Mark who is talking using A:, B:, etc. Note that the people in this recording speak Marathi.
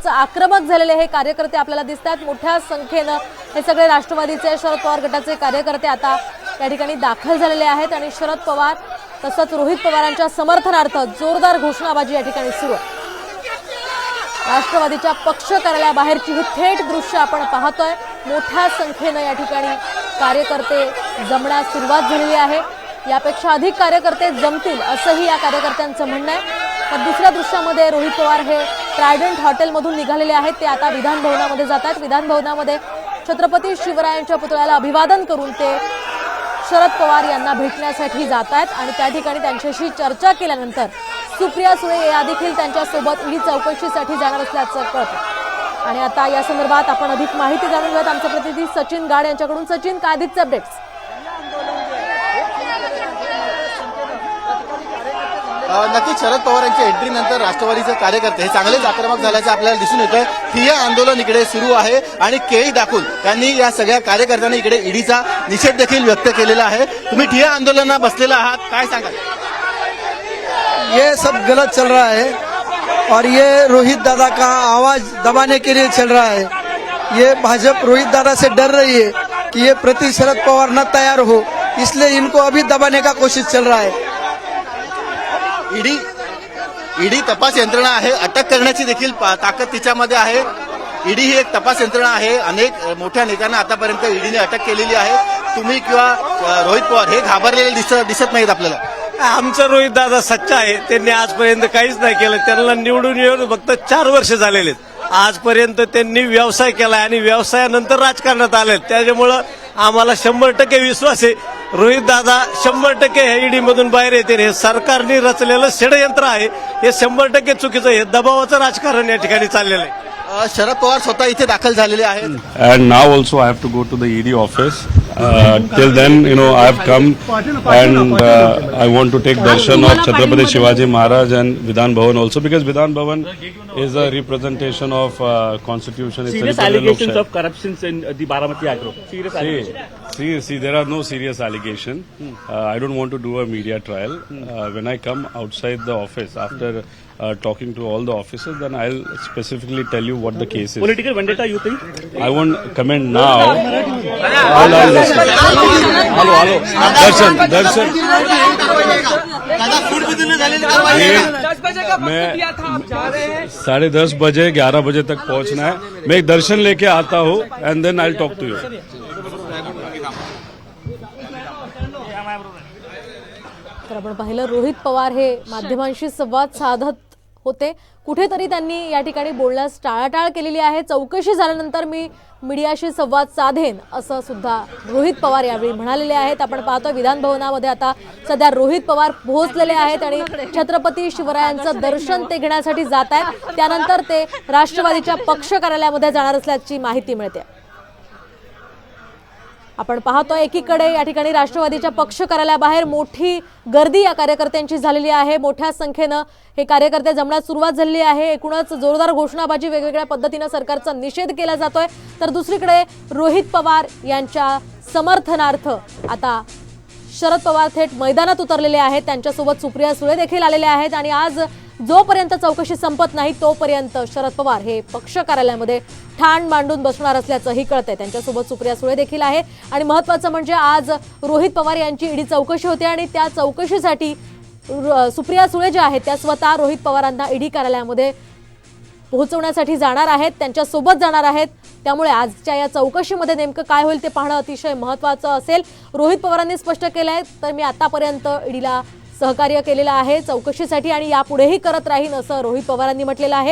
A: खूपच आक्रमक झालेले हे कार्यकर्ते आपल्याला दिसत आहेत. मोठ्या संख्येनं हे सगळे राष्ट्रवादीचे शरद पवार गटाचे कार्यकर्ते आता या ठिकाणी दाखल झालेले आहेत आणि शरद पवार तसंच रोहित पवारांच्या समर्थनार्थ जोरदार घोषणाबाजी या ठिकाणी सुरू आहे. राष्ट्रवादीच्या पक्ष कार्यालयाबाहेरची ही थेट दृश्य आपण पाहतोय. मोठ्या संख्येनं या ठिकाणी कार्यकर्ते जमण्यास सुरुवात झालेली आहे. यापेक्षा अधिक कार्यकर्ते जमतील असंही या कार्यकर्त्यांचं म्हणणं आहे. तर दुसऱ्या दृश्यामध्ये रोहित पवार हे ट्रायडंट हॉटेलमधून निघालेले आहेत. ते आता विधानभवनामध्ये जात आहेत. विधानभवनामध्ये छत्रपती शिवरायांच्या पुतळ्याला अभिवादन करून ते शरद पवार यांना भेटण्यासाठी जात आहेत आणि त्या ठिकाणी त्यांच्याशी चर्चा केल्यानंतर सुप्रिया सुळे या देखील त्यांच्यासोबत ई चौकशीसाठी जाणार असल्याचं कळतं. आणि आता या संदर्भात आपण अधिक माहिती जाणून घेऊयात. आमचे प्रतिनिधी सचिन गाड यांच्याकडून. सचिन काय अधिकचे अपडेट्स
B: नक्कीच शरद पवार यांच्या एंट्रीनंतर राष्ट्रवादीचे कार्यकर्ते हे चांगलेच आक्रमक झाल्याचं आपल्याला दिसून येतं ठिय्या आंदोलन इकडे सुरू आहे आणि केळी दाखवून त्यांनी या सगळ्या कार्यकर्त्यांनी इकडे ईडीचा निषेध देखील व्यक्त केलेला आहे. तुम्ही ठिय्या आंदोलनात बसलेला आहात काय सांगाल?
C: ये सब गलत चल रहा है और ये रोहित दादा का आवाज दबाने के लिए चल रहा है। ये भाजपा रोहित दादा से डर रही है कि ये प्रति शरद पवार न तैयार हो इसलिए इनको अभी दबाने का कोशिश चल रहा है।
B: ईडी ईडी तपास यंत्रणा आहे. अटक करण्याची देखील पा- ताकद तिच्यामध्ये आहे. ईडी ही एक तपास यंत्रणा आहे. अनेक मोठ्या नेत्यांना आतापर्यंत ईडीने अटक केलेली आहे. तुम्ही किंवा रोहित पवार हे घाबरलेले दिसत दिसत नाहीत आपल्याला.
D: आमचं रोहित दादा सच्चा आहे. त्यांनी आजपर्यंत काहीच नाही केलं. त्यांना निवडून येऊन फक्त चार वर्ष झालेले आहेत. आजपर्यंत त्यांनी व्यवसाय केला आणि व्यवसायानंतर राजकारणात आले त्याच्यामुळं आम्हाला शंभर टक्के विश्वास आहे. रोहित दादा शंभर टक्के ह्या ईडी मधून बाहेर येते हे सरकारने रचलेलं षडयंत्र आहे. हे शंभर टक्के चुकीचं आहे. दबावाचं राजकारण या ठिकाणी चाललेलं आहे.
B: शरद पवार स्वतः इथे दाखल झालेले आहेत.
E: And now also I have to go to the ED office. Uh, till then, you know, I have come and uh, I want to take darshan of Chhatrapati Shivaji Maharaj and Vidhan Bhavan also because Vidhan Bhavan is a representation of uh, constitution. It's
F: serious allegations of corruptions in uh, the Baramati agro. Serious
E: See, see, see, there are no serious allegation. Uh, I don't want to do a media trial. Uh, when I come outside the office after uh, talking to all the officers, then I'll specifically tell you what the case is.
F: Political vendetta, you think?
E: I won't comment now. I'll, I'll listen. Hello, hello. Darshan, Darshan. मैं साढ़े दस बजे ग्यारह बजे तक पहुंचना है मैं एक दर्शन लेके आता हूँ and then I talk to you
A: तर आपण पाहिलं रोहित पवार हे माध्यमांशी संवाद साधत होते. कुठेतरी त्यांनी या ठिकाणी बोलण्यास टाळाटाळ केलेली आहे. चौकशी झाल्यानंतर मी मीडियाशी संवाद साधेन असं सुद्धा रोहित पवार यावेळी म्हणालेले आहेत. आपण पाहतो विधानभवनामध्ये आता सध्या रोहित पवार पोहोचलेले आहेत आणि छत्रपती शिवरायांचं दर्शन ते घेण्यासाठी जात आहेत. त्यानंतर ते राष्ट्रवादीच्या पक्ष कार्यालयामध्ये जाणार असल्याची माहिती मिळते. आपण पाहतो एकीकडे या ठिकाणी राष्ट्रवादीच्या पक्ष कार्यालयाबाहेर मोठी गर्दी या कार्यकर्त्यांची झालेली आहे. मोठ्या संख्येनं हे कार्यकर्ते जमण्यास सुरुवात झालेली आहे. एकूणच जोरदार घोषणाबाजी वेगवेगळ्या पद्धतीनं सरकारचा निषेध केला जातोय. तर दुसरीकडे रोहित पवार यांच्या समर्थनार्थ आता शरद पवार थेट मैदानात उतरलेले आहेत. त्यांच्यासोबत सुप्रिया सुळे देखील आलेले आहेत आणि आज जोपर्यंत चौकशी संपत नाही तोपर्यंत शरद पवार हे पक्ष कार्यालयामध्ये ठाण मांडून बसणार असल्याचंही कळतंय. त्यांच्यासोबत सुप्रिया सुळे देखील आहे. आणि महत्वाचं म्हणजे आज रोहित पवार यांची ईडी चौकशी होते आणि त्या चौकशीसाठी सुप्रिया सुळे ज्या आहेत त्या स्वतः रोहित पवारांना ईडी कार्यालयामध्ये पोहोचवण्यासाठी जाणार आहेत त्यांच्यासोबत जाणार आहेत. त्यामुळे आजच्या या चौकशीमध्ये नेमकं काय होईल ते पाहणं अतिशय महत्त्वाचं असेल. रोहित पवारांनी स्पष्ट केलं आहे तर मी आतापर्यंत ईडीला सहकार्य केलेलं आहे चौकशीसाठी आणि यापुढेही करत राहीन असं रोहित पवारांनी म्हटलेलं आहे.